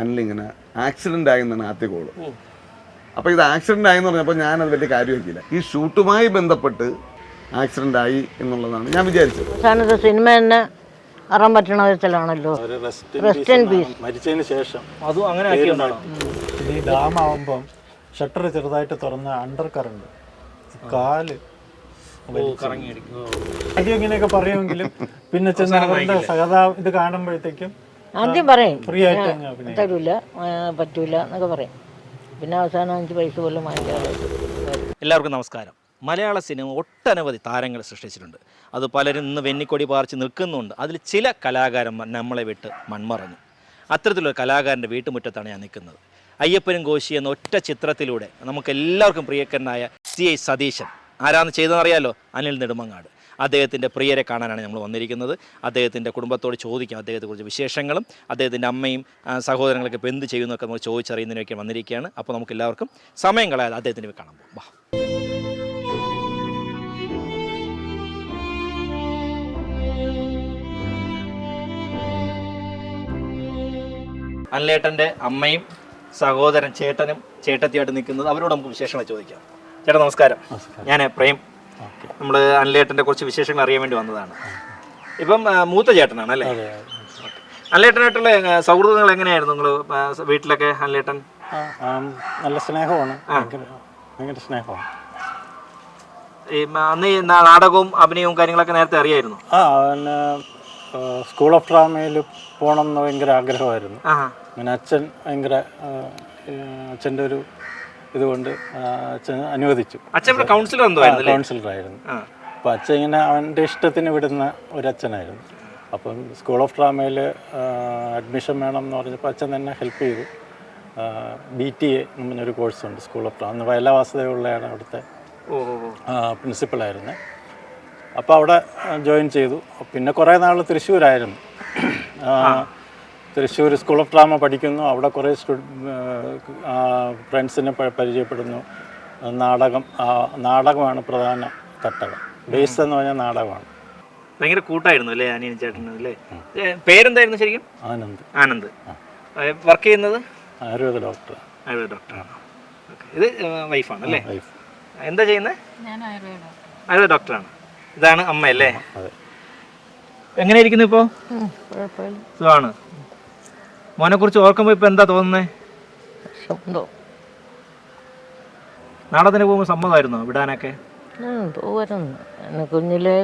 അനിലിങ്ങനെ accident ആയെന്നാണ് ആദ്യ call അപ്പോൾ ഇത് ആക്സിഡന്റ് ആയെന്ന് പറഞ്ഞപ്പോൾ ഞാനത് വലിയ കാര്യമാക്കിയില്ല ഈ ഷൂട്ടുമായി ബന്ധപ്പെട്ട് ആക്സിഡന്റ് ആയി എന്നുള്ളതാണ് ഞാൻ വിചാരിച്ചത്. അവസാനത്തെ സിനിമ തന്നെ അറാൻ പറ്റണ വിധത്തിലാണല്ലോ റെസ്റ്റ് in മരിച്ചതിന് ശേഷം. അതും അങ്ങനെ ആക്കിയോണ്ടാണോ പിന്നെ ഈ ഡാം ആവുമ്പം ഷട്ടർ ചെറുതായിട്ട് തുറന്ന അണ്ടർ കറണ്ട് കാൽ. ഇങ്ങനെയൊക്കെ പറയുമെങ്കിലും പിന്നെ ചെന്ന് അവരുടെ സഹതാ ഇത് കാണുമ്പോഴത്തേക്കും ആദ്യം പറയും. തരൂല പറ്റൂല എന്നൊക്കെ പറയും. പിന്നെ അവസാനം അഞ്ച് പൈസ പോലും വാങ്ങിക്കാതെ എല്ലാവർക്കും നമസ്കാരം. മലയാള സിനിമ ഒട്ടനവധി താരങ്ങൾ സൃഷ്ടിച്ചിട്ടുണ്ട്. അത് പലരും ഇന്ന് വെന്നിക്കൊടി പാർച്ച് നിൽക്കുന്നുണ്ട്. അതിൽ ചില കലാകാരന്മാർ നമ്മളെ വിട്ട് മൺമറഞ്ഞു. അത്തരത്തിലൊരു കലാകാരന്റെ വീട്ടുമുറ്റത്താണ് ഞാൻ നിൽക്കുന്നത്. അയ്യപ്പനും കോശി എന്ന ഒറ്റ ചിത്രത്തിലൂടെ നമുക്ക് എല്ലാവർക്കും പ്രിയക്കരനായ സി ഐ സതീശൻ. ആരാന്ന് ചെയ്തതെന്നറിയാലോ? അനിൽ നെടുമങ്ങാട്. അദ്ദേഹത്തിന്റെ പ്രിയരെ കാണാനാണ് നമ്മൾ വന്നിരിക്കുന്നത്. അദ്ദേഹത്തിന്റെ കുടുംബത്തോട് ചോദിക്കാം അദ്ദേഹത്തെക്കുറിച്ച് വിശേഷങ്ങളും അദ്ദേഹത്തിന്റെ അമ്മയും സഹോദരങ്ങളൊക്കെ ഇപ്പോൾ എന്ത് ചെയ്യുന്നൊക്കെ നമുക്ക് ചോദിച്ചറിയുന്നതിനൊക്കെ വന്നിരിക്കുകയാണ്. അപ്പോൾ നമുക്ക് എല്ലാവർക്കും സമയം കളയാതെ അദ്ദേഹത്തിന് കാണാം. കാണാൻ പോകും വാ. അല്ലേട്ടന്റെ അമ്മയും സഹോദരൻ ചേട്ടനും ചേട്ടത്തിയായിട്ട് നിൽക്കുന്നത് അവരോട് നമുക്ക് വിശേഷങ്ങൾ ചോദിക്കാം. ചേട്ടാ നമസ്കാരം. ഞാൻ പ്രേം നമ്മൾ അനിലേട്ടന്റെ കുറച്ച് വിശേഷങ്ങൾ അറിയാൻ വേണ്ടി വന്നതാണ്. ഇപ്പം മൂത്ത ചേട്ടനാണ് അല്ലേ? അനിലേട്ടനായിട്ടുള്ള സൗഹൃദങ്ങൾ എങ്ങനെയായിരുന്നു നിങ്ങൾ വീട്ടിലൊക്കെ അനിലേട്ടൻ? നല്ല സ്നേഹമാണ്. ഭയങ്കര സ്നേഹമാണ്. ഈ അന്ന് നാടകവും അഭിനയവും കാര്യങ്ങളൊക്കെ നേരത്തെ അറിയായിരുന്നു? ആ പിന്നെ സ്കൂൾ ഓഫ് ഡ്രാമയിൽ പോകണം എന്ന് ഭയങ്കര ആഗ്രഹമായിരുന്നു. അങ്ങനെ അച്ഛൻ ഭയങ്കര അച്ഛന്റെ ഒരു ഇതുകൊണ്ട് അച്ഛൻ അനുവദിച്ചു. അച്ഛൻ കൗൺസിലർ കൗൺസിലറായിരുന്നു അപ്പോൾ അച്ഛൻ ഇങ്ങനെ അവന്റെ ഇഷ്ടത്തിന് വിടുന്ന ഒരു അച്ഛനായിരുന്നു അപ്പം സ്കൂൾ ഓഫ് ഡ്രാമയിൽ അഡ്മിഷൻ വേണം എന്ന് പറഞ്ഞപ്പോൾ അച്ഛൻ തന്നെ ഹെൽപ്പ് ചെയ്തു. ബി ടി എ എന്ന് പറഞ്ഞൊരു കോഴ്സുണ്ട് സ്കൂൾ ഓഫ് ഡ്രാമ അന്ന് വാസുദേവുള്ളയാണ് അവിടുത്തെ. പ്രിൻസിപ്പളായിരുന്നു അപ്പോൾ അവിടെ ജോയിൻ ചെയ്തു. പിന്നെ കുറേ നാൾ തൃശ്ശൂരായിരുന്നു. തൃശ്ശൂർ സ്കൂൾ ഓഫ് ഡ്രാമ പഠിക്കുന്നു. അവിടെ കുറേ ഫ്രണ്ട്സിനെ പരിചയപ്പെടുന്നു. നാടകം നാടകമാണ് പ്രധാന തട്ടകം. ബേസ് എന്ന് പറഞ്ഞാൽ നാടകമാണ്. ഭയങ്കര കൂട്ടായിരുന്നു അല്ലേ അനിയൻ ചേട്ടൻ അല്ലേ? പേരെന്തായിരുന്നു ശരിക്കും? ആനന്ദ്. ആനന്ദ്. വർക്ക് ചെയ്യുന്നത്? Ayurveda doctor Ayurveda doctor okay ഇത് വൈഫാണ് അല്ലേ? വൈഫ് എന്താ ചെയ്യുന്നത് ഞാൻ ആയുർവേദ ആയുർവേദ ഡോക്ടറാണ് ഇതാണ് അമ്മ അല്ലേ? അതെ. എങ്ങനെ ഇരിക്കുന്നു ഇപ്പോൾ സുഖമാണ് മോനെ കുറിച്ച് ഓർക്കുമ്പോൾ ഇപ്പൊ എന്താ തോന്നുന്നത് സ്വന്തം. നാടകത്തിന് പോകുമ്പോൾ സമ്മതമായിരുന്നോ വിടാനൊക്കെ? പോവായിരുന്നു. കുഞ്ഞിലെ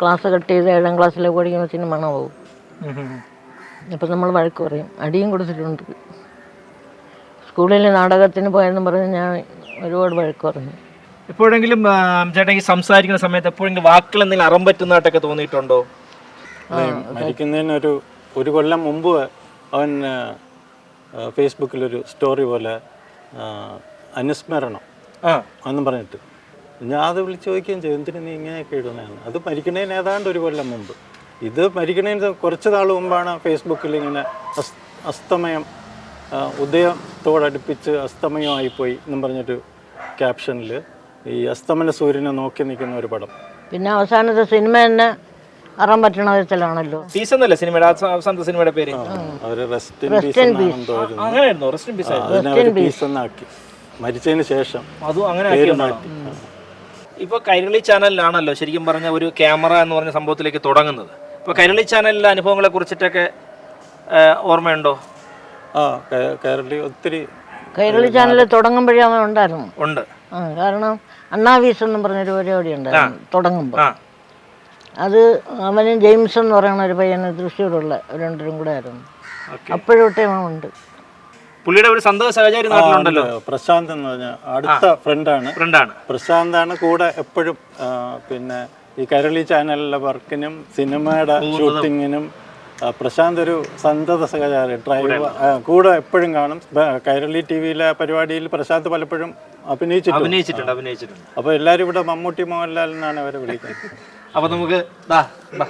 ക്ലാസ് കട്ട് ചെയ്ത് ഏഴാം ക്ലാസ്സിലേക്ക് പഠിക്കുമ്പോൾ സിനിമ പോകും. ഇപ്പം നമ്മൾ വഴക്ക് പറയും. അടിയും കൊടുത്തിട്ടുണ്ട്. സ്കൂളിൽ നാടകത്തിന് പോയെന്ന് പറഞ്ഞ് ഞാൻ ഒരുപാട് വഴക്ക് പറഞ്ഞു. എപ്പോഴെങ്കിലും ചേട്ടാ ചേട്ടൻ ഈ സംസാരിക്കുന്ന സമയത്ത് എപ്പോഴെങ്കിലും വാക്കുകൾ എന്തെങ്കിലും അറം പറ്റുന്നതായിട്ടൊക്കെ തോന്നിയിട്ടുണ്ടോ മരിക്കുന്നതിനൊരു ഒരു കൊല്ലം മുമ്പ് അവൻ ഫേസ്ബുക്കിലൊരു സ്റ്റോറി പോലെ അനുസ്മരണം എന്നും പറഞ്ഞിട്ട്. ഞാൻ അത് വിളിച്ച് ചോദിക്കുകയും ചെയ്തു എന്തിനു നീ ഇങ്ങനെയൊക്കെ ഇടുന്നതാണ് അത് മരിക്കണേന് ഏതാണ്ട് ഒരു കൊല്ലം മുമ്പ്. ഇത് മരിക്കണേന് കുറച്ച് നാൾ മുമ്പാണ് ഫേസ്ബുക്കിൽ ഇങ്ങനെ അസ് അസ്തമയം ഉദയത്തോടടുപ്പിച്ച് അസ്തമയമായിപ്പോയി എന്നും പറഞ്ഞിട്ട് ക്യാപ്ഷനിൽ ഈ അസ്തമന സൂര്യനെ നോക്കി നിൽക്കുന്ന ഒരു പടം. പിന്നെ അവസാനത്തെ സിനിമ തന്നെ അറാൻ പറ്റണ വിധത്തിലാണല്ലോ പീസ് എന്നല്ലേ സിനിമയുടെ? അവസാനത്തെ സിനിമയുടെ പേര്? അവർ റെസ്റ്റ് ഇൻ പീസ് അങ്ങനെയായിരുന്നു. റെസ്റ്റ് ഇൻ പീസ് അതിനെ പീസ് എന്നാക്കി. മരിച്ചതിന് ശേഷം അതും അങ്ങനെ ആക്കി ആക്കിയതാണോ മാറ്റി. ഇപ്പൊ കൈരളി ചാനലിലാണല്ലോ ശരിക്കും പറഞ്ഞ ഒരു ക്യാമറ എന്ന് പറഞ്ഞ സംഭവത്തിലേക്ക് തുടങ്ങുന്നത്. ഇപ്പൊ കൈരളി ചാനലിലെ അനുഭവങ്ങളെ കുറിച്ചിട്ടൊക്കെ ഓർമ്മയുണ്ടോ? ആ കൈരളി ഒത്തിരി കൈരളി ചാനൽ തുടങ്ങുമ്പോഴേ അവൻ ഉണ്ടായിരുന്നു. ഉണ്ട്. കാരണം അണ്ണാവീസ് എന്നും പറഞ്ഞൊരു പരിപാടി ഉണ്ടായിരുന്നു. തുടങ്ങുമ്പോൾ ആ. അത് അവനും ജെയിംസ് എന്ന് പറയുന്ന ഒരു പയ്യന് തൃശ്ശൂരുള്ള രണ്ടുപേരും കൂടെ ആയിരുന്നു. അപ്പോഴോട്ടേ അപ്പോഴൊട്ടേ ഉണ്ട്. പുള്ളിയുടെ ഒരു സന്തോഷ സഹചാരി നാട്ടിലുണ്ടല്ലോ. പ്രശാന്ത് എന്ന് പറഞ്ഞ അടുത്ത ഫ്രണ്ടാണ്. ഫ്രണ്ടാണ്. പ്രശാന്താണ് കൂടെ എപ്പോഴും പിന്നെ ഈ കരളി ചാനലിലെ വർക്കിനും സിനിമയുടെ ഷൂട്ടിങ്ങിനും പ്രശാന്ത് ഒരു സന്തത സഹചാരി ഡ്രൈവർ കൂടെ എപ്പോഴും കാണും. കൈരളി ടി വിയിലെ പരിപാടിയിൽ പ്രശാന്ത് പലപ്പോഴും അഭിനയിച്ചിട്ടുണ്ട്. അഭിനയിച്ചിട്ടുണ്ട് അഭിനയിച്ചിട്ടുണ്ട്. അപ്പോൾ എല്ലാവരും ഇവിടെ മമ്മൂട്ടി മോഹൻലാൽ എന്നാണ് അവരെ വിളിക്കുന്നത്. അപ്പൊ നമുക്ക് ദാ ബാ.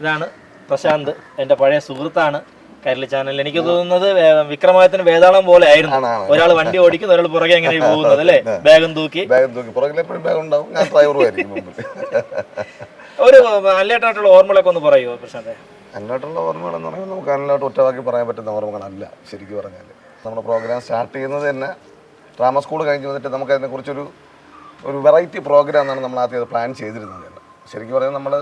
ഇതാണ് പ്രശാന്ത് എന്റെ പഴയ സുഹൃത്താണ് കരളി ചാനൽ എനിക്ക് തോന്നുന്നത് വിക്രമായത്തിന് വേതാളം പോലെ ആയിരുന്നു. ഒരാൾ വണ്ടി ഓടിക്കുന്നു ഒരാൾ പുറകെ എങ്ങനെ പോകുന്നത് അല്ലേ? ബാഗും തൂക്കി. ബാഗും തൂക്കി. ബാഗ് ഉണ്ടാവും. ഞാൻ ഡ്രൈവറും ആയിരിക്കും ഒരു അല്ലേട്ടായിട്ടുള്ള ഓർമ്മകളൊക്കെ ഒന്ന് പറയുമോ പ്രശാന്തെ? അന്നിട്ടുള്ള ഓർമ്മകളെന്ന് പറയുമ്പോൾ നമുക്ക് അന്നിലോട്ട് ഒറ്റവാക്കി പറയാൻ പറ്റുന്ന ഓർമ്മകളല്ല ശരിക്കും പറഞ്ഞാൽ നമ്മുടെ പ്രോഗ്രാം സ്റ്റാർട്ട് ചെയ്യുന്നത് തന്നെ ഡ്രാമ സ്കൂൾ കഴിഞ്ഞ് വന്നിട്ട് നമുക്ക് അതിനെക്കുറിച്ചൊരു ഒരു വെറൈറ്റി പ്രോഗ്രാം എന്നാണ് നമ്മൾ ആദ്യം അത് പ്ലാൻ ചെയ്തിരുന്നത്. ശരിക്കും പറഞ്ഞാൽ നമ്മൾ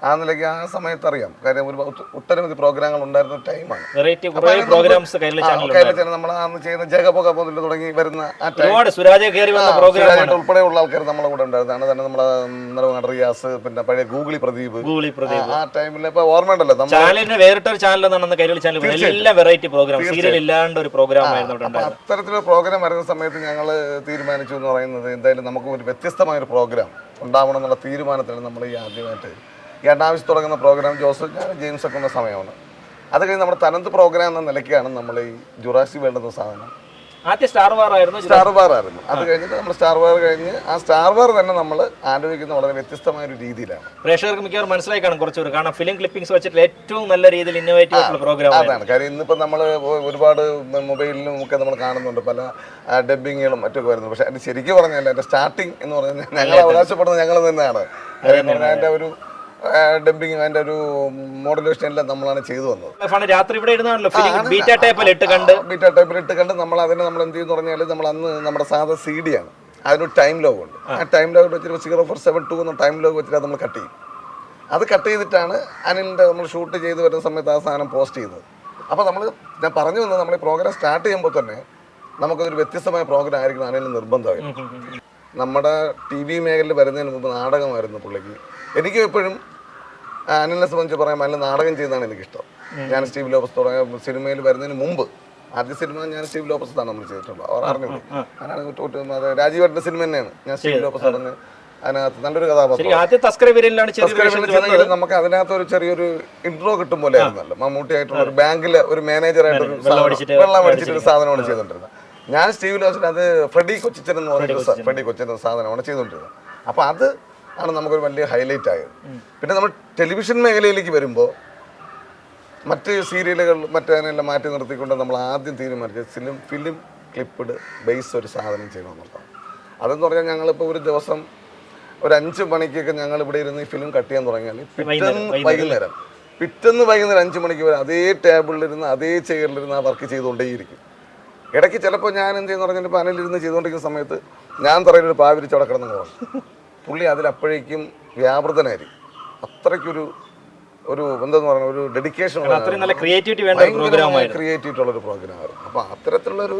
ആ നിലയ്ക്ക് ആ സമയത്ത് അറിയാം കാര്യം ഒരു ഒട്ടനവധി പ്രോഗ്രാമുകൾ ഉണ്ടായിരുന്ന ടൈമാണ്. കേരളത്തിൽ നമ്മൾ അന്ന് ചെയ്യുന്ന ജഗപൊക മുതൽ തുടങ്ങി വരുന്ന ആ ടൈം. ഉൾപ്പെടെയുള്ള ആൾക്കാർ നമ്മളെ കൂടെ ഉണ്ടായിരുന്നതാണ് തന്നെ നമ്മളെ നിലവാണ് റിയാസ് പിന്നെ പഴയ ഗൂഗിളി പ്രദീപ്. ആ ടൈമിൽ ഇപ്പൊ ഓർമ്മയുണ്ടല്ലോ അത്തരത്തിലൊരു പ്രോഗ്രാം വരുന്ന സമയത്ത് ഞങ്ങൾ തീരുമാനിച്ചു എന്ന് പറയുന്നത് എന്തായാലും നമുക്ക് ഒരു വ്യത്യസ്തമായ ഒരു പ്രോഗ്രാം ഉണ്ടാവണം എന്നുള്ള തീരുമാനത്തിലാണ് നമ്മൾ ഈ ആദ്യമായിട്ട് ഈ രണ്ടാവശ്യം തുടങ്ങുന്ന പ്രോഗ്രാം ജോസഫ് ഞാൻ ജെയിംസ് ഒക്കെ ഉള്ള സമയമാണ്. അത് കഴിഞ്ഞ് നമ്മുടെ തനന്ത് പ്രോഗ്രാം എന്ന നിലയ്ക്കാണ് നമ്മൾ ഈ ജുറാസി വേൾഡ് എന്ന സാധനം. ആദ്യം സ്റ്റാർ വാർ ആയിരുന്നു സ്റ്റാർ വാർ ആയിരുന്നു. അത് കഴിഞ്ഞിട്ട് നമ്മൾ സ്റ്റാർ വാർ കഴിഞ്ഞ് ആ സ്റ്റാർ വാർ തന്നെ നമ്മൾ ആലോചിക്കുന്ന വളരെ വ്യത്യസ്തമായ ഒരു രീതിയിലാണ്. പ്രേക്ഷകർക്ക് മിക്കവാറും മനസ്സിലായി കാണും കുറച്ചൊരു കാരണം ഫിലിം ക്ലിപ്പിംഗ്സ് വെച്ചിട്ട് ഏറ്റവും നല്ല രീതിയിൽ ഇന്നോവേറ്റീവ് ആയിട്ടുള്ള പ്രോഗ്രാം അതാണ്. കാര്യം ഇന്നിപ്പോൾ നമ്മൾ ഒരുപാട് മൊബൈലിലും ഒക്കെ നമ്മൾ കാണുന്നുണ്ട്. പല ഡബിങ്ങുകളും മറ്റൊക്കെ വരുന്നു. പക്ഷേ അതിന് ശരിക്കും പറഞ്ഞാൽ അതിന്റെ സ്റ്റാർട്ടിങ് എന്ന് പറഞ്ഞാൽ ഞങ്ങൾ അവകാശപ്പെടുന്നത് ഞങ്ങൾ തന്നെയാണ്. അതിന്റെ ഒരു ഡബിങ് അതിന്റെ ഒരു മോഡലേഷൻ എല്ലാം നമ്മളാണ് ചെയ്തു വന്നത്. രാത്രി ഇവിടെ ബീറ്റ ടൈപ്പിൽ ഇട്ട് കണ്ട്. ബീറ്റ കണ്ട് നമ്മൾ അതിനെ നമ്മൾ എന്ത് ചെയ്യുന്നു പറഞ്ഞാൽ നമ്മൾ അന്ന് നമ്മുടെ സാധാ സി ഡി ആണ്. അതിനൊരു ടൈം ലോഗ് ഉണ്ട്. ആ. ടൈം ലോഗ് വെച്ചിട്ട് സീറോ ഫോർ സെവൻ ടു എന്ന ടൈം ലോഗ് വെച്ചിട്ട് നമ്മൾ കട്ട് ചെയ്യും. അത് കട്ട് ചെയ്തിട്ടാണ് അനിലിന്റെ നമ്മൾ ഷൂട്ട് ചെയ്ത് വരുന്ന സമയത്ത് ആ സാധനം പോസ്റ്റ് ചെയ്തത് അപ്പോൾ നമ്മൾ ഞാൻ പറഞ്ഞു വന്നത് നമ്മൾ ഈ പ്രോഗ്രാം സ്റ്റാർട്ട് ചെയ്യുമ്പോൾ തന്നെ നമുക്കൊരു വ്യത്യസ്തമായ പ്രോഗ്രാം ആയിരിക്കണം അനിലിന് നിർബന്ധമായിരുന്നു നമ്മുടെ ടി വി മേഖലയിൽ വരുന്നതിന് മുമ്പ് നാടകമായിരുന്നു പുള്ളിക്ക്. എനിക്ക് എപ്പോഴും അനിലിനെ സംബന്ധിച്ച് പറയാൻ നല്ല നാടകം ചെയ്യുന്നതാണ് എനിക്കിഷ്ടം. ഞാൻ സ്റ്റീവ് ലോപ്പസ് തുടങ്ങിയ സിനിമയിൽ വരുന്നതിന് മുമ്പ് ആദ്യ സിനിമ ഞാൻ സ്റ്റീവ് ലോപ്പസ് ആണ് നമ്മൾ ചെയ്തിട്ടുള്ളത്. അവർ അറിഞ്ഞു അതാണ് ഒറ്റ- അത് സിനിമ തന്നെയാണ്. ഞാൻ സ്റ്റീവ് ലോപ്പസ് പറഞ്ഞ് അതിനകത്ത് നല്ലൊരു കഥാപാത്രം. നമുക്ക് അതിനകത്ത് ഒരു ചെറിയൊരു ഇൻട്രോ കിട്ടും പോലെ ആയിരുന്നല്ലോ മമ്മൂട്ടി ആയിട്ടുള്ള ഒരു ബാങ്കിലെ ഒരു മാനേജറായിട്ട് ഒരു വെള്ളം അടിച്ചിട്ട് ഒരു സാധനമാണ് ചെയ്തോണ്ടിരുന്നത്. ഞാൻ സ്റ്റീവ് ലോസിന് അത് ഫ്രെഡി കൊച്ചിച്ചൻ എന്ന് പറഞ്ഞിട്ട് ഫ്രഡി കൊച്ചിൻ സാധനമാണ് ചെയ്തോണ്ടിരുന്നത്. അപ്പൊ അത് ആണ് നമുക്കൊരു വലിയ ഹൈലൈറ്റ് ആയത്. പിന്നെ നമ്മൾ ടെലിവിഷൻ മേഖലയിലേക്ക് വരുമ്പോൾ മറ്റ് സീരിയലുകൾ മറ്റേതിനെല്ലാം മാറ്റി നിർത്തിക്കൊണ്ട് നമ്മൾ ആദ്യം തീരുമാനിച്ചത് ഫിലിം ഫിലിം ക്ലിപ്പിഡ് ബേസ് ഒരു സാധനം ചെയ്യണമെന്നുള്ളതാണ് അതെന്ന് പറഞ്ഞാൽ ഞങ്ങളിപ്പോൾ ഒരു ദിവസം ഒരു അഞ്ച് മണിക്കൊക്കെ ഞങ്ങൾ ഇവിടെ ഇരുന്ന് ഈ ഫിലിം കട്ട് ചെയ്യാൻ തുടങ്ങിയാൽ പിറ്റേന്ന് വൈകുന്നേരം. പിറ്റേന്ന് വൈകുന്നേരം അഞ്ച് മണിക്ക് വരെ അതേ ടേബിളിലിരുന്ന് അതേ ചെയറിലിരുന്ന് ആ വർക്ക് ചെയ്തുകൊണ്ടേയിരിക്കും. ഇടയ്ക്ക് ചിലപ്പോൾ ഞാൻ എന്ത് ചെയ്യുന്ന പറഞ്ഞാൽ ഇപ്പോൾ അനിലിരുന്ന് ചെയ്തുകൊണ്ടിരിക്കുന്ന സമയത്ത് ഞാൻ തറയിലൊരു പാവിരിച്ച് അവിടെ കിടന്നു പോകും പുള്ളി അതിലപ്പോഴേക്കും വ്യാപൃതനായിരിക്കും. അത്രയ്ക്കൊരു ഒരു എന്താന്ന് പറഞ്ഞ ഒരു ഡെഡിക്കേഷൻ ക്രിയേറ്റിവിറ്റി വേണ്ട ഒരു പ്രോഗ്രാമായിരുന്നു അപ്പോൾ അത്തരത്തിലുള്ളൊരു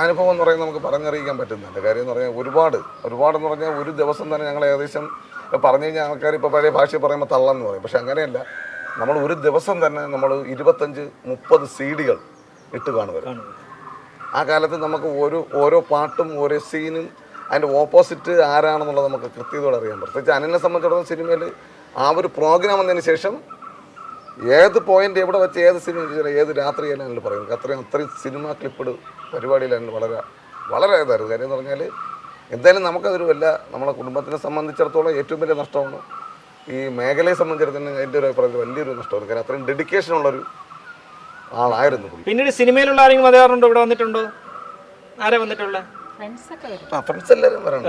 അനുഭവം എന്ന് പറയുന്നത് നമുക്ക് പറഞ്ഞറിയിക്കാൻ പറ്റുന്നുണ്ട് കാര്യം എന്ന് പറഞ്ഞാൽ ഒരുപാട് ഒരുപാട് എന്ന് പറഞ്ഞാൽ ഒരു ദിവസം തന്നെ ഞങ്ങൾ ഏകദേശം പറഞ്ഞു കഴിഞ്ഞാൽ ആൾക്കാർ ഇപ്പോൾ പഴയ ഭാഷ പറയുമ്പോൾ തള്ളെന്ന് പറയും. പക്ഷെ അങ്ങനെയല്ല. നമ്മൾ ഒരു ദിവസം തന്നെ നമ്മൾ ഇരുപത്തഞ്ച് മുപ്പത് സി ഡികൾ ഇട്ട് കാണുക ആ കാലത്ത് നമുക്ക് ഓരോ ഓരോ പാട്ടും ഓരോ സീനും അതിന്റെ ഓപ്പോസിറ്റ് ആരാണെന്നുള്ളത് നമുക്ക് കൃത്യതയോടെ അറിയാൻ പറ്റും. പ്രത്യേകിച്ച് അനിലിനെ സംബന്ധിച്ചിടത്തോളം സിനിമയിൽ ആ ഒരു പ്രോഗ്രാം വന്നതിന് ശേഷം ഏത് പോയിന്റ് എവിടെ വെച്ച് ഏത് സിനിമ ഏത് രാത്രിയാലും അതിൽ പറയുന്നത് അത്രയും അത്രയും സിനിമ ക്ലിപ്പിഡ് പരിപാടിയിൽ വളരെ വളരെ ഇതായിരുന്നു. കാര്യം എന്ന് പറഞ്ഞാൽ എന്തായാലും നമുക്കതൊരു വല്ല നമ്മളെ കുടുംബത്തിനെ സംബന്ധിച്ചിടത്തോളം ഏറ്റവും വലിയ നഷ്ടമാണ്. ഈ മേഖലയെ സംബന്ധിച്ചിടത്തോളം എന്റെ ഒരു അഭിപ്രായത്തിൽ വലിയൊരു നഷ്ടമാണ്. കാരണം അത്രയും ഡെഡിക്കേഷൻ ഉള്ളൊരു ആളായിരുന്നു പിന്നീട് സിനിമയിലുള്ള ആരെങ്കിലും വരാറുണ്ടോ? ഇവിടെ വന്നിട്ടുണ്ടോ? ആരാ വന്നിട്ടുള്ളത്? ആ ഫ്രണ്ട്സ് എല്ലാവരും വരണ്ട്.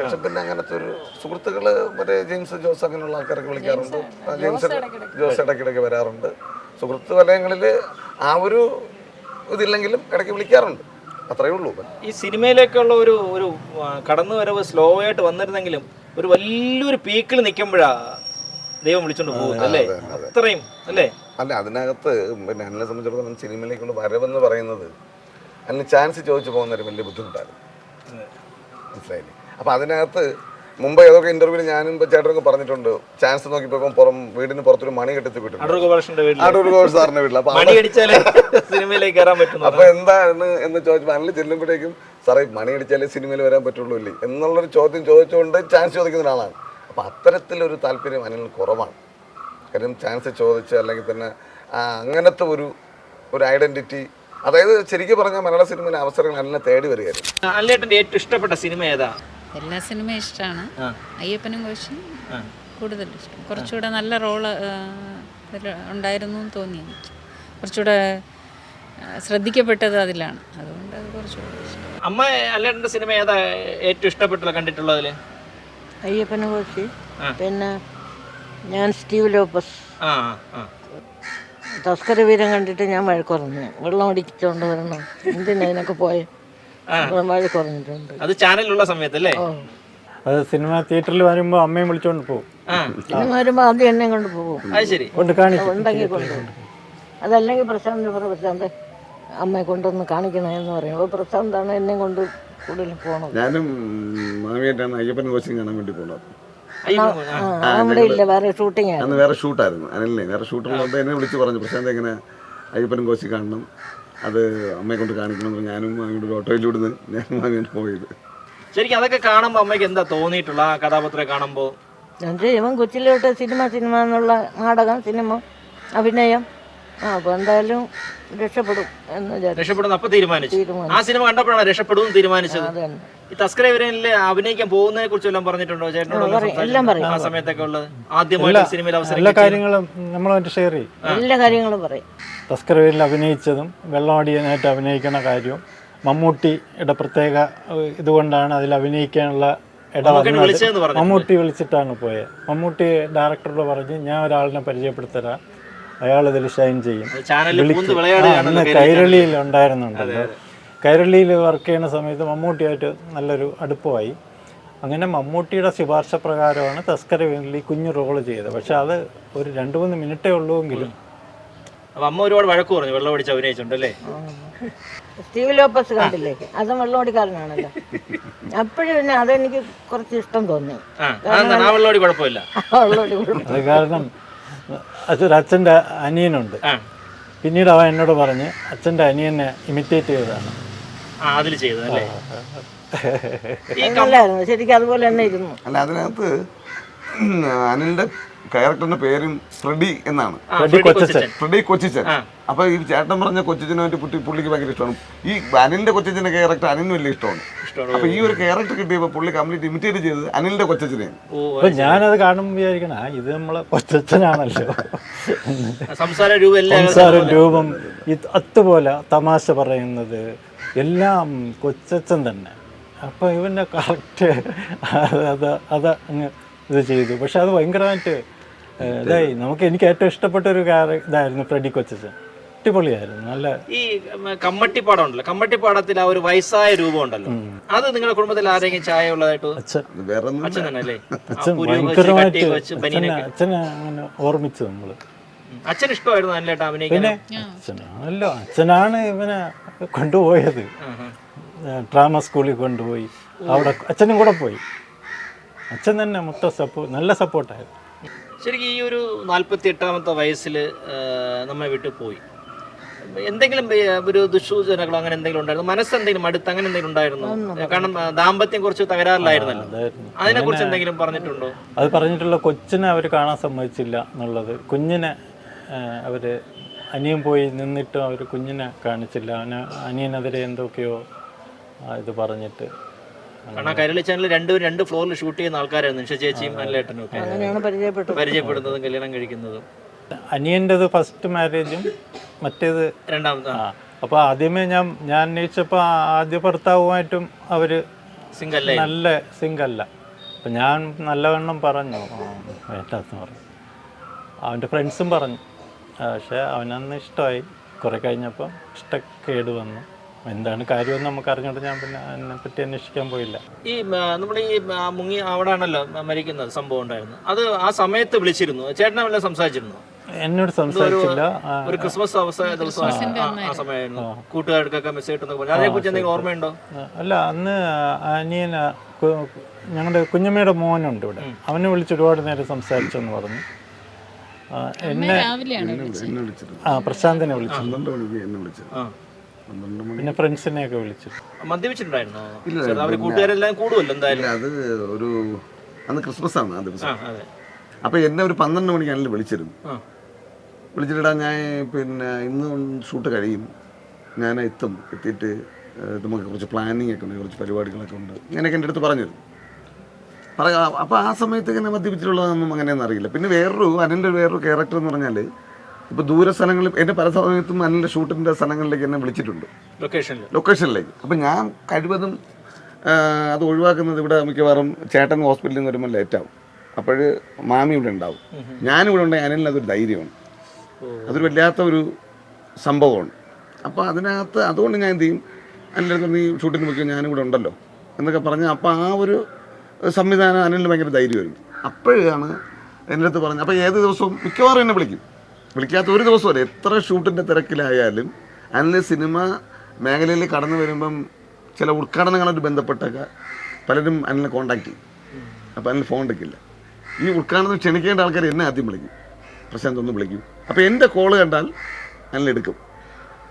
ശേഷം പിന്നെ അങ്ങനത്തെ ഒരു സുഹൃത്തുക്കൾ മറ്റേ ജെയിംസ് ജോസ് അങ്ങനെയുള്ള ആൾക്കാരൊക്കെ വിളിക്കാറുണ്ട്. ജെയിംസ് ജോസ് ഇടയ്ക്കിടയ്ക്ക്. വരാറുണ്ട്. സുഹൃത്ത് വലയങ്ങളിൽ ആ ഒരു ഇതില്ലെങ്കിലും ഇടയ്ക്ക് വിളിക്കാറുണ്ട്. അത്രയേ ഉള്ളൂ ഈ സിനിമയിലേക്കുള്ള ഒരു ഒരു കടന്നുവരവ് സ്ലോ ആയിട്ട് വന്നിരുന്നെങ്കിലും ഒരു വലിയൊരു പീക്കിൽ നിൽക്കുമ്പോഴാ ദൈവം വിളിച്ചോണ്ട് പോകും അല്ലേ? അത്രയും അല്ലേ? അല്ല അതിനകത്ത് പിന്നെ എന്നെ സംബന്ധിച്ചിടത്തോളം സിനിമയിലേക്കുള്ള വരവെന്ന് പറയുന്നത് അതിന് ചാൻസ് ചോദിച്ചു പോകുന്ന ഒരു വലിയ ബുദ്ധിമുട്ടായിരുന്നു. മനസ്സിലായില്ലേ? അപ്പം അതിനകത്ത് മുമ്പ് ഏതൊക്കെ ഇന്റർവ്യൂവിൽ ഞാനും ചേട്ടനൊക്കെ പറഞ്ഞിട്ടുണ്ട് ചാൻസ് നോക്കിയപ്പോൾ പുറം വീടിന് പുറത്തൊരു മണി കെട്ടിച്ച് വീട്ടിൽ സാറിന്റെ വീട്ടിൽ അപ്പൊ എന്താണ് എന്ന് ചോദിച്ചപ്പോൾ അനിൽ ചെല്ലുമ്പോഴേക്കും സാറേ മണി അടിച്ചാലേ സിനിമയിൽ വരാൻ പറ്റുള്ളൂ ഇല്ലേ? എന്നുള്ളൊരു ചോദ്യം ചോദിച്ചുകൊണ്ട് ചാൻസ് ചോദിക്കുന്ന ഒരാളാണ്. അപ്പൊ അത്തരത്തിലൊരു താല്പര്യം അനിലിന് കുറവാണ്. കാര്യം ചാൻസ് ചോദിച്ച് അല്ലെങ്കിൽ തന്നെ അങ്ങനത്തെ ഒരു ഒരു ഐഡന്റിറ്റി അതായത് ശരിക്കും പറഞ്ഞാൽ മലയാള സിനിമയിലെ അവസരങ്ങൾ എല്ലാം തേടി വരികയായിരുന്നു. ഏറ്റവും ഇഷ്ടപ്പെട്ട സിനിമ ഏതാ? എല്ലാ സിനിമയും ഇഷ്ടമാണ് അയ്യപ്പനും കോശും ആ. കൂടുതൽ ഇഷ്ടം. കുറച്ചുകൂടെ നല്ല റോൾ ഉണ്ടായിരുന്നു എന്ന് തോന്നി എനിക്ക്. കുറച്ചുകൂടെ ശ്രദ്ധിക്കപ്പെട്ടത് അതിലാണ്. അതുകൊണ്ട് അത് കുറച്ചുകൂടെ ഇഷ്ടം. അമ്മ അല്ലേട്ടന്റെ സിനിമ ഏതാ ഏറ്റവും ഇഷ്ടപ്പെട്ടത് കണ്ടിട്ടുള്ളതിൽ അയ്യപ്പനും കോശി പിന്നെ ഞാൻ സ്റ്റീവ് ലോപ്പസ്. ആ ആ. തസ്കര വീരം കണ്ടിട്ട് ഞാൻ മഴ കുറഞ്ഞു വെള്ളം അടിച്ചോണ്ട് വരണം. എന്തിനാ ഇതിനൊക്കെ പോയ? അപ്പം വഴക്ക് അത് ചാനലുള്ള സമയത്തല്ലേ? അല്ലേ അത് സിനിമ തിയേറ്ററിൽ വരുമ്പോ അമ്മയും വിളിച്ചോണ്ട് പോകും. ആ. പിന്നെ വരുമ്പോൾ ആദ്യം എന്നെ കൊണ്ട് പോകും. അത് ശരി. കൊണ്ട് കാണിക്കും. ഉണ്ടെങ്കിൽ കൊണ്ടുപോകും അതല്ലെങ്കിൽ പ്രശാന്ത് പറ പ്രശാന്ത് അമ്മയെ കൊണ്ടൊന്ന് കാണിക്കണേ എന്ന് പറയും. അപ്പോൾ പ്രശാന്താണ് എന്നെ കൊണ്ട് കൂടുതൽ പോണത്. ഞാനും മാമിയായിട്ടാണ് അയ്യപ്പൻ കോച്ചിങ് കാണാൻ വേണ്ടി ആ അവിടെ ഇല്ല വേറെ ഷൂട്ടിംഗ് അന്ന് വേറെ ഷൂട്ടായിരുന്നു അനലിനെ വേറെ ഷൂട്ടുള്ളതുകൊണ്ട് എന്നെ വിളിച്ച് പറഞ്ഞു. പ്രശാന്ത് എങ്ങനെ അയ്യപ്പനും കോശി കാണണം അത് അമ്മയെ കൊണ്ട് കാണിക്കണം എന്ന് പറഞ്ഞു ഞാനും അങ്ങോട്ട് ഒരു ഓട്ടോയിലൂടെ ഞാനും അങ്ങോട്ട് പോയത്. ശരിക്കും അതൊക്കെ കാണുമ്പോൾ അമ്മയ്ക്ക് എന്താ തോന്നിയിട്ടുള്ള ആ കഥാപാത്രം കാണുമ്പോൾ ഇവൻ കൊച്ചിലോട്ട് സിനിമ സിനിമ എന്നുള്ള നാടകം സിനിമ അഭിനയം. ആ അപ്പോൾ എന്തായാലും രക്ഷപ്പെടും എന്ന് വിചാരിച്ചു. രക്ഷപ്പെടുന്ന അപ്പൊ തീരുമാനിച്ചു. തീരുമാനിച്ചു. ആ സിനിമ കണ്ടപ്പോഴാണ് രക്ഷപ്പെടും തീരുമാനിച്ചത്. അത് തന്നെ. ഈ തസ്കര ഇവരിൽ അഭിനയിക്കാൻ പോകുന്നതിനെ കുറിച്ച് എല്ലാം പറഞ്ഞിട്ടുണ്ടോ? ചേട്ടനോട്? ആ സമയത്തൊക്കെ ഉള്ളത്. ആദ്യമായിട്ട് സിനിമയിൽ അവസരം എല്ലാ? കാര്യങ്ങളും നമ്മളുമായിട്ട് ഷെയർ ചെയ്യും. എല്ലാ കാര്യങ്ങളും പറയും. തസ്കരവേലിൽ അഭിനയിച്ചതും വെള്ളമടിയനായിട്ട് അഭിനയിക്കുന്ന കാര്യവും മമ്മൂട്ടിയുടെ പ്രത്യേക ഇതുകൊണ്ടാണ് അതിൽ അഭിനയിക്കാനുള്ള മമ്മൂട്ടി വിളിച്ചിട്ടാണ് പോയത് മമ്മൂട്ടി ഡയറക്ടറോട് പറഞ്ഞ് ഞാൻ ഒരാളിനെ പരിചയപ്പെടുത്തരാം. അയാൾ ഇതിൽ ഷൈൻ ചെയ്യും. കൈരളിയിൽ ഉണ്ടായിരുന്നുണ്ടല്ലോ. കൈരളിയിൽ വർക്ക് ചെയ്യുന്ന സമയത്ത് മമ്മൂട്ടിയായിട്ട് നല്ലൊരു അടുപ്പമായി. അങ്ങനെ മമ്മൂട്ടിയുടെ ശുപാർശ പ്രകാരമാണ് തസ്കര വേണ്ടി കുഞ്ഞു റോൾ ചെയ്തത്. പക്ഷെ അത് ഒരു രണ്ട് മൂന്ന് മിനിറ്റേ ഉള്ളൂവെങ്കിലും അപ്പൊ അമ്മ ഒരുപാട് വഴക്ക് പറഞ്ഞു വെള്ളം ഓടിച്ച് അഭിനയിച്ചുണ്ടല്ലേ സ്റ്റീവ് ലോപ്പസ് കണ്ടില്ലേ? അതും വെള്ളം ഓടിക്കാരനാണല്ലോ അപ്പോഴും പിന്നെ അതെനിക്ക് കുറച്ച് ഇഷ്ടം തോന്നി. ആ അതെന്താണ്? ആ വെള്ളം അടി കുഴപ്പമില്ല. അത് കാരണം അച്ഛൻ അച്ഛന്റെ അനിയനുണ്ട്. പിന്നീട് അവൻ എന്നോട് പറഞ്ഞ് അച്ഛന്റെ അനിയനെ ഇമിറ്റേറ്റ് ചെയ്തതാണ്. അതിൽ ചെയ്തത് അല്ലേ? നല്ലായിരുന്നു ശരിക്കും അതുപോലെ തന്നെ ഇരുന്നു. അല്ല അതിനകത്ത് അനിലിന്റെ ക്യാരക്ടറിന്റെ പേരും ഫ്രെഡി എന്നാണ്. ഫ്രെഡി കൊച്ചച്ചൻ. അപ്പൊ ഈ ചേട്ടൻ പറഞ്ഞ കൊച്ചിച്ചനായിട്ട് പുട്ടി പുള്ളിക്ക് ഭയങ്കര ഇഷ്ടമാണ്. ഈ അനിലിന്റെ കൊച്ചിച്ചന്റെ ക്യാരക്ടർ അനിലിന് വലിയ ഇഷ്ടമാണ്. അപ്പൊ ഈ ഒരു ക്യാരക്ടർ കിട്ടിയപ്പോ പുള്ളി കംപ്ലീറ്റ് ഇമിറ്റേറ്റ് ചെയ്തത് അനിലിന്റെ കൊച്ചച്ചനെയാണ്. ഞാനത് കാണുമ്പോൾ വിചാരിക്കണ "ആ, ഇത് നമ്മളെ കൊച്ചച്ഛനാണല്ലോ സംസാര രൂപം എല്ലാം സംസാരം രൂപം ഇത് അതുപോലെ തമാശ പറയുന്നത് എല്ലാം കൊച്ചച്ഛൻ തന്നെ. അപ്പോൾ ഇവന്റെ കറക്റ്റ് അത് അത് അങ്ങ് ഇത് ചെയ്തു. പക്ഷെ അത് ഭയങ്കരമായിട്ട് ഇതായി. നമുക്ക് എനിക്ക് ഏറ്റവും ഇഷ്ടപ്പെട്ട ഒരു ഇതായിരുന്നു ഫ്രെഡി കൊച്ചച്ഛൻ. അടിപൊളിയായിരുന്നു. നല്ല ഈ കമ്മട്ടിപ്പാടം ഉണ്ടല്ലോ. കമ്മട്ടിപ്പാടത്തിൽ ആ ഒരു വയസ്സായ രൂപം ഉണ്ടല്ലോ. അത് നിങ്ങളുടെ കുടുംബത്തിൽ ആരെങ്കിലും ചായ ഉള്ളതായിട്ട്? അച്ഛൻ. ഭയങ്കരമായിട്ട് അച്ഛനെ അങ്ങനെ ഓർമ്മിച്ചു നമ്മൾ. അച്ഛൻ ഇഷ്ടമായിരുന്നു നല്ലതായിട്ട് അഭിനയിക്കാൻ. പിന്നെ അച്ഛനാണല്ലോ അച്ഛനാണ് ഇവനെ കൊണ്ടുപോയത്. ഡ്രാമ സ്കൂളിൽ കൊണ്ടുപോയി. അവിടെ അച്ഛനും കൂടെ പോയി. അച്ഛൻ തന്നെ മൊത്തം സപ്പോർട്ട് നല്ല സപ്പോർട്ടായിരുന്നു. ശരിക്കും ഈ ഒരു നാൽപ്പത്തി എട്ടാമത്തെ വയസ്സിൽ നമ്മെ വിട്ടു പോയി. എന്തെങ്കിലും ഒരു ദുശൂചനകളോ അങ്ങനെ എന്തെങ്കിലും ഉണ്ടായിരുന്നു? മനസ്സെന്തെങ്കിലും അടുത്ത് അങ്ങനെ എന്തെങ്കിലും ഉണ്ടായിരുന്നു? കാരണം ദാമ്പത്യം കുറച്ച് തകരാറിലായിരുന്നല്ലോ. അതിനെ കുറിച്ച് എന്തെങ്കിലും പറഞ്ഞിട്ടുണ്ടോ? അത് പറഞ്ഞിട്ടുള്ള കൊച്ചിനെ അവർ കാണാൻ സമ്മതിച്ചില്ല എന്നുള്ളത്. കുഞ്ഞിനെ അവർ അനിയൻ പോയി നിന്നിട്ട് അവർ കുഞ്ഞിനെ കാണിച്ചില്ല. അവന് അനിയനെതിരെ എന്തൊക്കെയോ ആ, ഇത് പറഞ്ഞിട്ട് കാരണം കൈരളി ചാനൽ രണ്ടും രണ്ട് ഫ്ലോറിൽ ഷൂട്ട് ചെയ്യുന്ന ആൾക്കാരായിരുന്നു നിഷ ചേച്ചിയും നല്ലേട്ടനും ഒക്കെ. അങ്ങനെയാണ് പരിചയപ്പെട്ടത്. പരിചയപ്പെടുന്നതും കല്യാണം കഴിക്കുന്നതും. അനിയന്റെത് ഫസ്റ്റ് മാരേജും മറ്റേത് രണ്ടാമത്തെ ആ. അപ്പോൾ ആദ്യമേ ഞാൻ ഞാൻ അന്വേഷിച്ചപ്പോൾ ആദ്യ ഭർത്താവുമായിട്ടും അവർ സിംഗിൾ നല്ല സിംഗല്ല. അപ്പം ഞാൻ നല്ലവണ്ണം പറഞ്ഞു. വേണ്ടാന്ന് പറഞ്ഞു. അവന്റെ ഫ്രണ്ട്സും പറഞ്ഞു. പക്ഷേ അവനന്ന് ഇഷ്ടമായി. കുറേ കഴിഞ്ഞപ്പോൾ ഇഷ്ടക്കേട് വന്നു എന്താണ് കാര്യമെന്ന് നമുക്ക് അറിഞ്ഞോണ്ട് ഞാൻ പിന്നെ അതിനെ പറ്റി അന്വേഷിക്കാൻ പോയില്ല. ഈ നമ്മൾ ഈ മുങ്ങി അവിടെ ആണല്ലോ മരിക്കുന്നത് സംഭവം ഉണ്ടായിരുന്നു അത് ആ സമയത്ത് വിളിച്ചിരുന്നു. ചേട്ടനെ വല്ല സംസാരിച്ചിരുന്നു? എന്നോട് സംസാരിച്ചില്ല. ഒരു ക്രിസ്മസ് അവസാന ദിവസം ആ സമയമായിരുന്നു. കൂട്ടുകാർക്കൊക്കെ മെസ്സേജ് ഇട്ടെന്നൊക്കെ പറഞ്ഞു. അതിനെക്കുറിച്ച് എന്തെങ്കിലും ഓർമ്മയുണ്ടോ? അല്ല അന്ന് അനിയൻ ഞങ്ങളുടെ കുഞ്ഞമ്മയുടെ മോനുണ്ട് ഇവിടെ. അവനെ വിളിച്ച് ഒരുപാട് നേരം സംസാരിച്ചെന്ന് പറഞ്ഞു. എന്നെ ആ പ്രശാന്തിനെ വിളിച്ചു. പിന്നെ ഫ്രണ്ട്സിനെ ഫ്രണ്ട്സിനെയൊക്കെ വിളിച്ചു. മദ്യപിച്ചിട്ടുണ്ടായിരുന്നോ? അവർ കൂട്ടുകാരെല്ലാം കൂടുമല്ലോ എന്തായാലും. അത് ഒരു അന്ന് ക്രിസ്മസ് ആണ് ആ ദിവസം. അതെ. അപ്പൊ എന്നെ ഒരു പന്ത്രണ്ട് മണിക്ക് അനിൽ വിളിച്ചിരുന്നു. വിളിച്ചിട്ടാ ഞാൻ പിന്നെ ഇന്ന് ഷൂട്ട് കഴിയും. ഞാൻ എത്തും. എത്തിയിട്ട് നമുക്ക് കുറച്ച് പ്ലാനിങ് ഒക്കെ ഉണ്ട് കുറച്ച് പരിപാടികളൊക്കെ ഉണ്ട്. ഇങ്ങനെയൊക്കെ എന്റെ അടുത്ത് പറഞ്ഞിരുന്നു. പറയാ അപ്പോൾ ആ സമയത്ത് ഇങ്ങനെ മദ്യപിച്ചിട്ടുള്ളതൊന്നും അങ്ങനെയൊന്നും അറിയില്ല. പിന്നെ വേറൊരു അനിന്റെ വേറൊരു ക്യാരക്ടർ എന്ന് പറഞ്ഞാൽ ഇപ്പോൾ ദൂര സ്ഥലങ്ങളിൽ എന്റെ പല സമയത്തും അനിന്റെ ഷൂട്ടിന്റെ സ്ഥലങ്ങളിലേക്ക് എന്നെ വിളിച്ചിട്ടുണ്ട്. ലൊക്കേഷനിൽ ലൊക്കേഷനിലേക്ക് അപ്പോൾ ഞാൻ കഴിവതും അത് ഒഴിവാക്കുന്നത് ഇവിടെ മിക്കവാറും ചേട്ടൻ ഹോസ്പിറ്റലിൽ നിന്ന് വരുമ്പോൾ ലേറ്റാവും അപ്പോൾ മാമി ഇവിടെ ഉണ്ടാവും. ഞാനിവിടെ ഉണ്ടെങ്കിൽ അനിലിന് അതൊരു ധൈര്യമാണ്. അതൊരു വല്ലാത്ത ഒരു സംഭവമാണ്. അപ്പോൾ അതിനകത്ത് അതുകൊണ്ട് ഞാൻ എന്ത് ചെയ്യും? എന്റെ അടുത്ത് നീ ഷൂട്ടിന് പോയി ഞാനിവിടെ ഉണ്ടല്ലോ. എന്നൊക്കെ പറഞ്ഞ് അപ്പോൾ ആ ഒരു സംവിധാനം അനിലിന് ഭയങ്കര ധൈര്യമായിരുന്നു. അപ്പോഴാണ് എന്റെ അടുത്ത് പറഞ്ഞത് അപ്പോൾ ഏത് ദിവസവും മിക്കവാറും എന്നെ വിളിക്കും. വിളിക്കാത്ത ഒരു ദിവസമല്ല എത്ര ഷൂട്ടിന്റെ തിരക്കിലായാലും അനിൽ സിനിമ മേഖലയിൽ കടന്നു വരുമ്പം ചില ഉദ്ഘാടനങ്ങളായിട്ട് ബന്ധപ്പെട്ടൊക്കെ പലരും അനിലിനെ കോണ്ടാക്ട് ചെയ്യും. അപ്പോൾ അനിൽ ഫോൺ എടുക്കില്ല. ഈ ഉദ്ഘാടനം ക്ഷണിക്കേണ്ട ആൾക്കാർ എന്നെ ആദ്യം വിളിക്കും. പ്രശാന്ത് ഒന്ന് വിളിക്കും. അപ്പോൾ എന്റെ കോൾ കണ്ടാൽ അനിൽ എടുക്കും.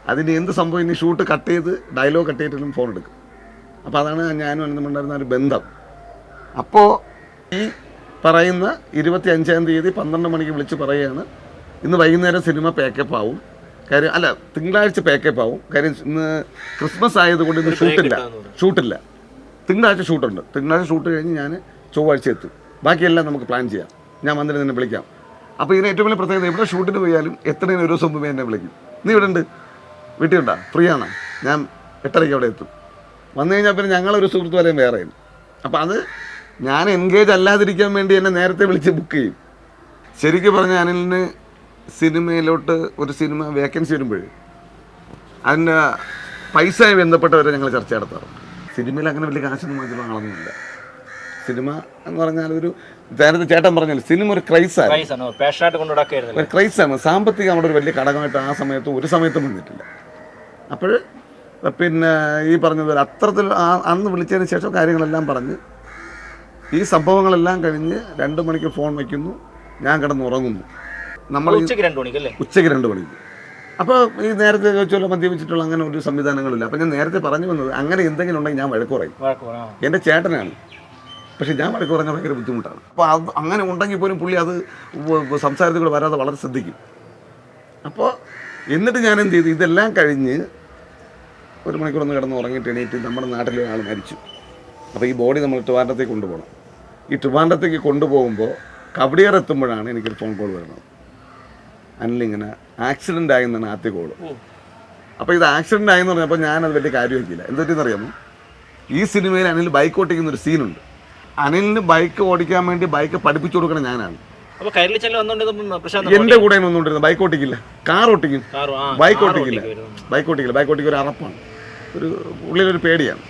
അതിന് എന്ത് സംഭവം? ഇനി ഷൂട്ട് കട്ട് ചെയ്ത് ഡയലോഗ് കട്ട് ചെയ്തിട്ടും ഫോൺ എടുക്കും. അപ്പോൾ അതാണ് ഞാനും അനന്തമുണ്ടായിരുന്ന ഒരു ബന്ധം. അപ്പോൾ ഈ പറയുന്ന ഇരുപത്തി അഞ്ചാം തീയതി പന്ത്രണ്ട് മണിക്ക് വിളിച്ച് പറയുകയാണ്. ഇന്ന് വൈകുന്നേരം സിനിമ പാക്കപ്പ് ആവും. കാര്യം അല്ല തിങ്കളാഴ്ച പാക്കപ്പ് ആവും. കാര്യം ഇന്ന് ക്രിസ്മസ് ആയതുകൊണ്ട് ഇന്ന് ഷൂട്ടില്ല ഷൂട്ടില്ല തിങ്കളാഴ്ച ഷൂട്ടുണ്ട് തിങ്കളാഴ്ച ഷൂട്ട് കഴിഞ്ഞ് ഞാൻ ചൊവ്വാഴ്ച എത്തും. ബാക്കിയെല്ലാം നമുക്ക് പ്ലാൻ ചെയ്യാം. ഞാൻ വന്നിട്ട് നിന്നെ വിളിക്കാം. അപ്പോൾ ഇതിന് ഏറ്റവും വലിയ പ്രത്യേകത എവിടെ ഷൂട്ടിന് പോയാലും എത്രയും ഒരു ദിവസം മുമ്പേ എന്നെ വിളിക്കും. നീ ഇവിടെ ഉണ്ട്? വീട്ടിൽ ഉണ്ടാ? ഫ്രീ ആണ്? ഞാൻ എട്ടരയ്ക്ക് അവിടെ എത്തും. വന്നു കഴിഞ്ഞാൽ പിന്നെ ഞങ്ങളൊരു സുഹൃത്ത് വരെയും വേറെയും. അപ്പോൾ അത് ഞാൻ എൻഗേജ് അല്ലാതിരിക്കാൻ വേണ്ടി എന്നെ നേരത്തെ വിളിച്ച് ബുക്ക് ചെയ്യും. ശരിക്കും പറഞ്ഞാൽ അനിലിന് സിനിമയിലോട്ട് ഒരു സിനിമ വേക്കൻസി വരുമ്പോൾ അതിന്റെ പൈസയുമായി ബന്ധപ്പെട്ടവരെ ഞങ്ങൾ ചർച്ച നടത്താറുണ്ട്. സിനിമയിൽ അങ്ങനെ വലിയ കാശൊന്നും വാങ്ങിച്ച ആളൊന്നുമില്ല. സിനിമ എന്ന് പറഞ്ഞാൽ ഒരു നേരത്തെ ചേട്ടൻ പറഞ്ഞാൽ സിനിമ ഒരു ക്രൈസ് ആണ്. ക്രൈസ് ആണ്. നടക്കായിരുന്നല്ലോ ഒരു ക്രൈസാണ് സാമ്പത്തികം അവിടെ ഒരു വലിയ ഘടകമായിട്ട് ആ സമയത്ത് ഒരു സമയത്തും വന്നിട്ടില്ല. അപ്പോൾ പിന്നെ ഈ പറഞ്ഞത് അത്രത്തിൽ അത്തരത്തിൽ അന്ന് വിളിച്ചതിന് ശേഷം കാര്യങ്ങളെല്ലാം പറഞ്ഞ് ഈ സംഭവങ്ങളെല്ലാം കഴിഞ്ഞ് രണ്ട് മണിക്ക് ഫോൺ വയ്ക്കുന്നു. ഞാൻ കിടന്നുറങ്ങുന്നു. നമ്മൾ ഉച്ചയ്ക്ക് രണ്ട് മണിക്ക് അല്ലേ? ഉച്ചയ്ക്ക് രണ്ട് മണിക്ക്. അപ്പോൾ ഈ നേരത്തെ ചോദിച്ചല്ലോ മദ്യപിച്ചിട്ടുള്ള അങ്ങനെ ഒരു സംവിധാനങ്ങളില്ല. അപ്പോൾ ഞാൻ നേരത്തെ പറഞ്ഞു വന്നത് അങ്ങനെ എന്തെങ്കിലും ഉണ്ടെങ്കിൽ ഞാൻ വഴക്ക് പറയും. എന്റെ ചേട്ടനാണ്. പക്ഷേ ഞാൻ വഴക്ക് പറഞ്ഞാൽ ഭയങ്കര ബുദ്ധിമുട്ടാണ്. അപ്പോൾ അത് അങ്ങനെ ഉണ്ടെങ്കിൽ പോലും പുള്ളി അത് സംസാരത്തിൽ കൂടെ വരാതെ വളരെ ശ്രദ്ധിക്കും. അപ്പോൾ എന്നിട്ട് ഞാൻ എന്ത് ചെയ്തു? ഇതെല്ലാം കഴിഞ്ഞ് ഒരു മണിക്കൂർ ഒന്ന് കിടന്ന് ഉറങ്ങിയിട്ട് എണീറ്റ് നമ്മുടെ നാട്ടിലെ ആൾ മരിച്ചു. അപ്പോൾ ഈ ബോഡി നമ്മൾ ട്രിവാൻഡത്തേക്ക് കൊണ്ടുപോകണം. ഈ ട്രിവാൻഡത്തേക്ക് കൊണ്ടുപോകുമ്പോൾ കവടിയർ എത്തുമ്പോഴാണ് എനിക്കൊരു ഫോൺ കോൾ വരുന്നത്. അനിലിങ്ങനെ ആക്സിഡന്റ് ആയെന്നാണ് ആദ്യ കോൾ അപ്പോൾ ഇത് ആക്സിഡന്റ് ആയെന്ന് പറഞ്ഞപ്പോൾ ഞാനത് വലിയ കാര്യമാക്കിയില്ല. എന്തൊക്കെയെന്ന് അറിയാമോ ഈ സിനിമയിൽ അനിൽ ബൈക്ക് ഓടിക്കുന്ന ഒരു സീനുണ്ട് അനിലിന് ബൈക്ക് ഓടിക്കാൻ വേണ്ടി ബൈക്ക് പഠിപ്പിച്ചു കൊടുക്കണം ഞാനാണ്. എന്റെ കൂടെ വന്നോണ്ടിരുന്നത് ബൈക്ക് ഓട്ടിക്കില്ല. കാർ ഓട്ടിക്കും. ബൈക്ക് ഓട്ടിക്കില്ല. ബൈക്ക് ഓട്ടിക്കില്ല. ബൈക്ക് ഓട്ടിക്കുക ഒരു അറപ്പാണ്. ഒരു ഉള്ളിലൊരു പേടിയാണ്.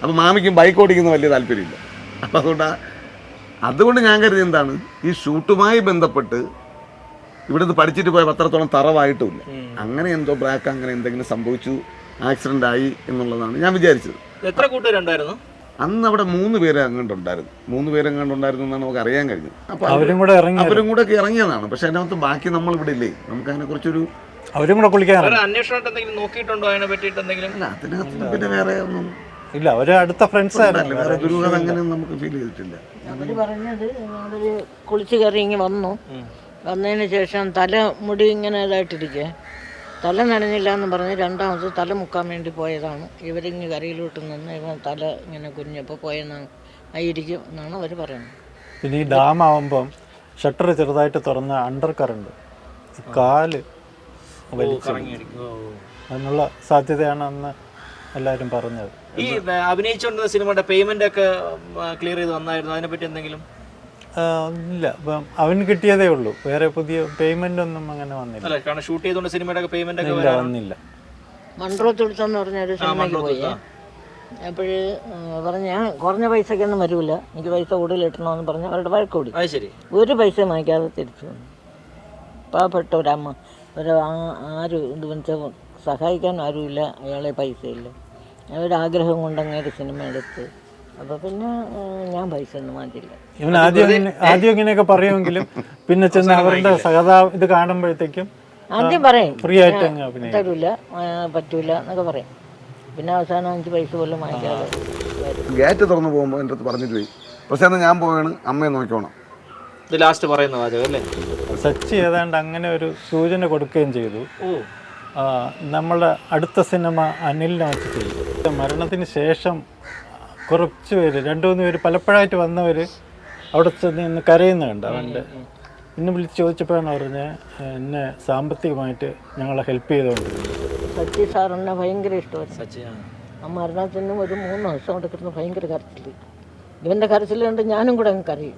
അപ്പോൾ മാമിക്കും ബൈക്ക് ഓടിക്കുന്ന വലിയ താല്പര്യമില്ല. അപ്പോൾ അതുകൊണ്ട് അതുകൊണ്ട് ഞാൻ കരുതി എന്താണ്? ഈ ഷൂട്ടുമായി ബന്ധപ്പെട്ട് ഇവിടുന്ന് പഠിച്ചിട്ട് പോയ പത്രത്തോളം തറവായിട്ടുമില്ല അങ്ങനെ എന്തോ ബ്രാക്ക് അങ്ങനെ എന്തെങ്കിലും സംഭവിച്ചു ആക്സിഡന്റ് ആയി എന്നുള്ളതാണ് ഞാൻ വിചാരിച്ചത്. എത്ര കൂട്ടുകാരുണ്ടായിരുന്നു അന്ന് അവിടെ മൂന്ന് പേര് അങ്ങോട്ടുണ്ടായിരുന്നു. മൂന്ന് പേര് അങ്ങോട്ടുണ്ടായിരുന്നു എന്നാണ് നമുക്ക് അറിയാൻ കഴിഞ്ഞത്. അപ്പോൾ അവരും കൂടെ ഇറങ്ങി അവരും കൂടെ ഒക്കെ ഇറങ്ങിയതാണ്. പക്ഷെ അതിനകത്ത് ബാക്കി നമ്മൾ ഇവിടെ ഇല്ലേ? നമുക്ക് അതിനെക്കുറിച്ചൊരു അവരും കൂടെ കുളിക്കാൻ അന്വേഷണം എന്തെങ്കിലും നോക്കിയിട്ടുണ്ടോ? അതിനെ പറ്റിയിട്ട് എന്തെങ്കിലും? അല്ല അതിനകത്ത് പിന്നെ വേറെ ഒന്നും ഇല്ല അവർ അടുത്ത ഫ്രണ്ട്സ് ആയിരുന്നു. വേറെ ദുരൂഹത അങ്ങനെ നമുക്ക് ഫീൽ ചെയ്തിട്ടില്ല. അവർ പറഞ്ഞത് അവർ കുളിച്ച് കയറി ഇങ്ങനെ വന്നു. വന്നതിന് ശേഷം തല മുടി ഇങ്ങനെ ഇതായിട്ടിരിക്കേ. തല നനഞ്ഞില്ല എന്ന് പറഞ്ഞ് രണ്ടാമത് തല മുക്കാൻ വേണ്ടി പോയതാണ്. ഇവരിങ്ങ് കരയിലോട്ട് നിന്ന് ഇവൻ തല ഇങ്ങനെ കുഞ്ഞപ്പോൾ പോയെന്നാണ് ആയിരിക്കും എന്നാണ് അവർ പറയുന്നത്. പിന്നെ ഈ ഡാം ആവുമ്പം ഷട്ടർ ചെറുതായിട്ട് തുറന്ന അണ്ടർ കറണ്ട് കാൽ വലിച്ചു അതിനുള്ള സാധ്യതയാണ് അന്ന് എല്ലാവരും പറഞ്ഞത്. ഈ അഭിനയിച്ചുകൊണ്ടിരുന്ന സിനിമയുടെ പേയ്മെന്റ് ഒക്കെ ക്ലിയർ ചെയ്ത് വന്നായിരുന്നു അതിനെ പറ്റി എന്തെങ്കിലും ഇല്ല. അവൻ കിട്ടിയതേ ഉള്ളൂ. വേറെ പുതിയ പേയ്മെന്റ് ഒന്നും അങ്ങനെ വന്നില്ല. അല്ല കാരണം ഷൂട്ട് ചെയ്തുകൊണ്ട് സിനിമയുടെ പേയ്മെന്റ് ഒക്കെ ഇല്ല വന്നില്ല. മൺട്രോ തുടുത്തെന്ന് പറഞ്ഞ ഒരു സിനിമയ്ക്ക് പോയി. അപ്പോൾ പറഞ്ഞ് ഞാൻ കുറഞ്ഞ പൈസക്കൊന്നും വരില്ല എനിക്ക് പൈസ കൂടുതൽ കിട്ടണമെന്ന് പറഞ്ഞ് അവരുടെ വഴക്ക് കൂടി. അത് ശരി. ഒരു പൈസ വാങ്ങിക്കാതെ തിരിച്ചു വന്നു. പാവപ്പെട്ട ഒരമ്മ. ഒരു ആ- ആരും ഇത് വെച്ചാൽ സഹായിക്കാൻ ആരുമില്ല. അയാളെ പൈസയില്ല. ഒരാഗ്രഹം കൊണ്ട് അങ്ങനെ സിനിമ എടുത്ത്. അപ്പോൾ പിന്നെ ഞാൻ പൈസ ഒന്നും മാറ്റില്ല ഇവൻ ആദ്യം ആദ്യം ഇങ്ങനെയൊക്കെ പറയുമെങ്കിലും പിന്നെ ചെന്ന് അവരുടെ സഹതാ ഇത് കാണുമ്പോഴത്തേക്കും ആദ്യം പറയും ഫ്രീ ആയിട്ട് തരൂല പറ്റൂല എന്നൊക്കെ പറയും. പിന്നെ അവസാനം അഞ്ച് പൈസ പോലും വാങ്ങിക്കാതെ ഗേറ്റ് തുറന്നു പോകുമ്പോൾ എന്റെ അടുത്ത് പറഞ്ഞിട്ട് പോയി. പ്രശാന്ത് ഞാൻ പോവാണ് അമ്മയെ നോക്കിക്കോണം. ഇത് ലാസ്റ്റ് പറയുന്ന വാചകം അല്ലേ? സച്ച് ഏതാണ്ട് അങ്ങനെ ഒരു സൂചന കൊടുക്കുകയും ചെയ്തു. നമ്മുടെ നമ്മളുടെ അടുത്ത സിനിമ അനിലിനെ വെച്ച് ചെയ്യും മരണത്തിന് ശേഷം കുറച്ച് പേര് രണ്ടു മൂന്ന് പേര് പലപ്പോഴായിട്ട് വന്നവർ അവിടെ ചെന്ന് ഇന്ന് കരയുന്നുണ്ട്. അവന്റെ ഇന്ന് വിളിച്ച് ചോദിച്ചപ്പോഴാണ് പറഞ്ഞത് എന്നെ സാമ്പത്തികമായിട്ട് ഞങ്ങളെ ഹെൽപ്പ് ചെയ്തുകൊണ്ട് സച്ചി സാറിനെ ഭയങ്കര ഇഷ്ടമായിരുന്നു സച്ചി ആ. മരണത്തിനും ഒരു മൂന്ന് ദിവസം കൊണ്ട് കിട്ടുന്ന ഭയങ്കര കരച്ചിൽ ഇവന്റെ കരച്ചിലുണ്ട് ഞാനും കൂടെ അങ്ങ് കരയും.